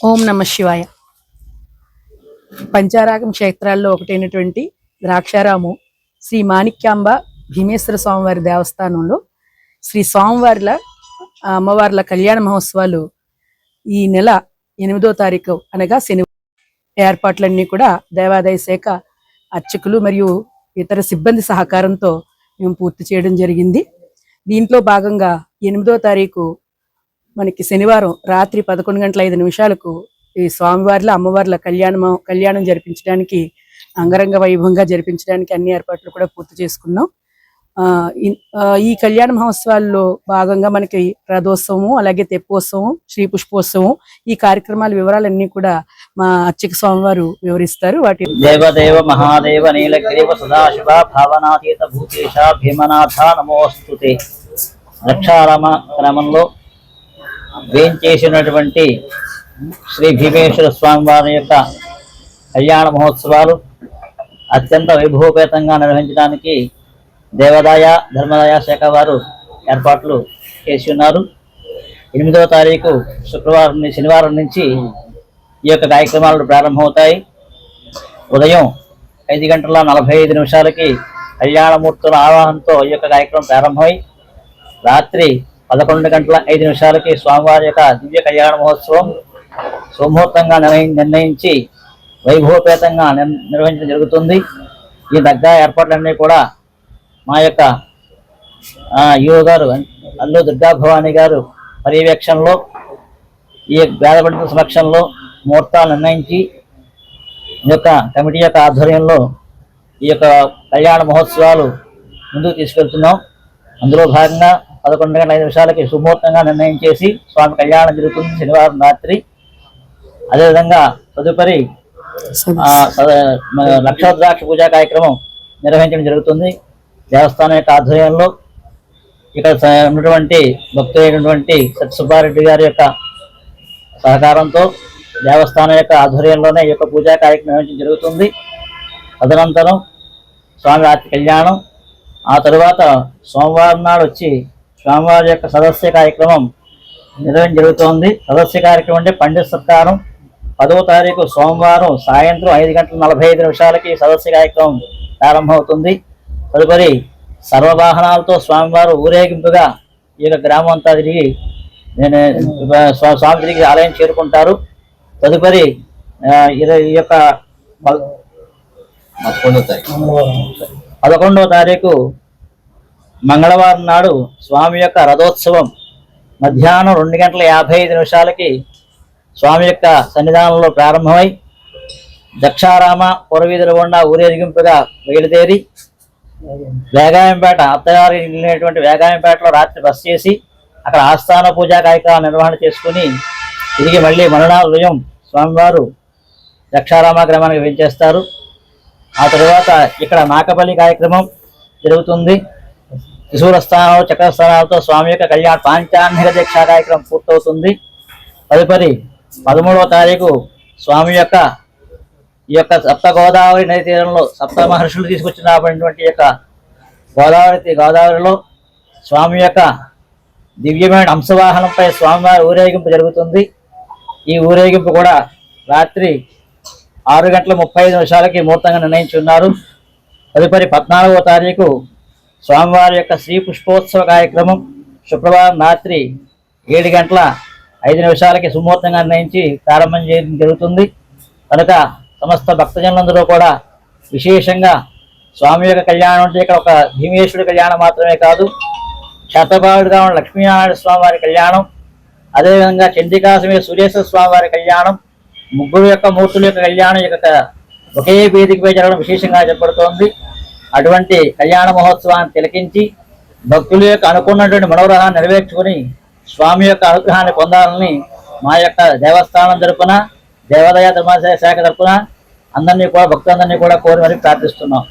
ఓం నమ శివాయ. పంచారాగం క్షేత్రాల్లో ఒకటైనటువంటి ద్రాక్షారాము శ్రీ మాణిక్యాంబ భీమేశ్వర స్వామివారి దేవస్థానంలో శ్రీ స్వామివార్ల అమ్మవార్ల కళ్యాణ మహోత్సవాలు ఈ నెల ఎనిమిదో తారీఖు అనగా శని ఏర్పాట్లన్నీ కూడా దేవాదాయ శాఖ అర్చకులు మరియు ఇతర సిబ్బంది సహకారంతో మేము పూర్తి చేయడం జరిగింది. దీంట్లో భాగంగా ఎనిమిదో తారీఖు మనకి శనివారం రాత్రి పదకొండు గంటల ఐదు నిమిషాలకు ఈ స్వామివార్ల అమ్మవార్ల కళ్యాణం కళ్యాణం జరిపించడానికి అంగరంగ వైభవంగా జరిపించడానికి అన్ని ఏర్పాట్లు కూడా పూర్తి చేసుకున్నాం. ఆ, ఆ, ఈ కళ్యాణ మహోత్సవాల్లో భాగంగా మనకి రథోత్సవం అలాగే తెప్పోత్సవం శ్రీ పుష్పోత్సవం ఈ కార్యక్రమాల వివరాలన్నీ కూడా మా అర్చక స్వామివారు వివరిస్తారు. వాటి దేవదేవ మహాదేవ నీలగ్రీవ సదాశివ భావనాతీత భూతేశ భీమనాథ నమోస్తుతే. రక్షారామ క్రమంలో వేంచేసినటువంటి శ్రీ భీమేశ్వర స్వామి వారి యొక్క కళ్యాణ మహోత్సవాలు అత్యంత వైభవపేతంగా నిర్వహించడానికి దేవాదాయ ధర్మదాయ శాఖ వారు ఏర్పాట్లు చేసి ఉన్నారు. ఎనిమిదవ తారీఖు శుక్రవారం శనివారం నుంచి ఈ యొక్క కార్యక్రమాలు ప్రారంభమవుతాయి. ఉదయం ఐదు గంటల నలభై ఐదు నిమిషాలకి కళ్యాణమూర్తుల ఆవాహనతో ఈ యొక్క కార్యక్రమం ప్రారంభమై రాత్రి పదకొండు గంటల ఐదు నిమిషాలకి స్వామివారి యొక్క దివ్య కళ్యాణ మహోత్సవం సుముహూర్తంగా నిర్ణయించి వైభవపేతంగా నిర్- నిర్వహించడం జరుగుతుంది. ఈ దగ్గర ఏర్పాట్లన్నీ కూడా మా యొక్క యువ గారు అల్లు దుర్గా భవానీ గారు పర్యవేక్షణలో ఈ వేద పండితుల సమక్షంలో ముహూర్తాలు నిర్ణయించి ఈ యొక్క కమిటీ యొక్క ఆధ్వర్యంలో ఈ యొక్క కళ్యాణ మహోత్సవాలు ముందుకు తీసుకెళ్తున్నాం. అందులో భాగంగా పదకొండు గంటల ఐదు నిమిషాలకి సుముహూర్తంగా నిర్ణయం చేసి స్వామి కళ్యాణం జరుగుతుంది శనివారం రాత్రి. అదేవిధంగా తదుపరి లక్షద్రాక్ష పూజా కార్యక్రమం నిర్వహించడం జరుగుతుంది. దేవస్థానం యొక్క ఆధ్వర్యంలో ఇక్కడ ఉన్నటువంటి భక్తులైనటువంటి సత్యసుబ్బారెడ్డి గారి యొక్క సహకారంతో దేవస్థానం యొక్క ఆధ్వర్యంలోనే ఈ యొక్క పూజా కార్యక్రమం నిర్వహించడం జరుగుతుంది. తదనంతరం స్వామి రాత్రి కళ్యాణం ఆ తరువాత సోమవారం నాడు వచ్చి స్వామివారి యొక్క సదస్య కార్యక్రమం నిర్వహించడం జరుగుతోంది. సదస్య కార్యక్రమం అంటే పండిత సత్కారం. పదవ తారీఖు సోమవారం సాయంత్రం ఐదు గంటల నలభై ఐదు నిమిషాలకి సదస్య కార్యక్రమం ప్రారంభమవుతుంది. తదుపరి సర్వవాహనాలతో స్వామివారు ఊరేగింపుగా ఈ యొక్క గ్రామం అంతా తిరిగి నేను స్వా- స్వామి తిరిగి ఆలయం చేరుకుంటారు. తదుపరి ఈ యొక్క పల్- పదకొండవ తారీఖు మంగళవారం నాడు స్వామి యొక్క రథోత్సవం మధ్యాహ్నం రెండు గంటల యాభై ఐదు నిమిషాలకి స్వామి యొక్క సన్నిధానంలో ప్రారంభమై దక్షారామ పురవీధుల గుండా ఊరేగింపుగా బయలుదేరి వేగాయంపేట అత్తగారి వెళ్ళినటువంటి వేగాయంపేటలో రాత్రి బస్ చేసి అక్కడ ఆస్థాన పూజా కార్యక్రమాలు నిర్వహణ చేసుకుని తిరిగి మళ్ళీ మరునాడు ఉదయం స్వామివారు దక్షారామ గ్రామానికి వెంచేస్తారు ఆ తరువాత ఇక్కడ నాకపల్లి కార్యక్రమం జరుగుతుంది. త్రిశూల స్థానాలు చక్ర స్థానాలతో స్వామి యొక్క కళ్యాణ పాంచాన్నిక దీక్ష కార్యక్రమం పూర్తవుతుంది. తదుపరి పదమూడవ తారీఖు స్వామి యొక్క ఈ యొక్క సప్త గోదావరి నది తీరంలో సప్త మహర్షులు తీసుకొచ్చినటువంటి యొక్క గోదావరి గోదావరిలో స్వామి యొక్క దివ్యమైన అంశవాహనంపై స్వామివారి ఊరేగింపు జరుగుతుంది. ఈ ఊరేగింపు కూడా రాత్రి ఆరు గంటల ముప్పై ఐదు నిమిషాలకి ముహూర్తంగా నిర్ణయించి ఉన్నారు. తదుపరి పద్నాలుగవ తారీఖు స్వామివారి యొక్క శ్రీ పుష్పోత్సవ కార్యక్రమం శుక్రవారం రాత్రి ఏడు గంటల ఐదు నిమిషాలకి సుముహూర్తంగా నిర్ణయించి ప్రారంభం చేయడం జరుగుతుంది. కనుక సమస్త భక్తజనులందరూ కూడా విశేషంగా స్వామి యొక్క కళ్యాణం అంటే ఇక్కడ ఒక భీమేశ్వరుడి కళ్యాణం మాత్రమే కాదు శతభావుడిగా ఉన్న లక్ష్మీనారాయణ స్వామివారి కళ్యాణం అదేవిధంగా చండికా సమేత సురేశ్వర కళ్యాణం ముగ్గురు యొక్క మూర్తుల యొక్క కళ్యాణం యొక్క ఒకే వేదికపై జరగడం విశేషంగా చెప్పబడుతోంది అటువంటి కళ్యాణ మహోత్సవాన్ని తిలకించి భక్తుల యొక్క అనుకున్నటువంటి మనోరహాన్ని నెరవేర్చుకుని స్వామి యొక్క అనుగ్రహాన్ని పొందాలని మా యొక్క దేవస్థానం తరపున దేవాదాయ ధర్మాశయ శాఖ తరపున అందరినీ కూడా భక్తులందరినీ కూడా కోరి మరి ప్రార్థిస్తున్నాం.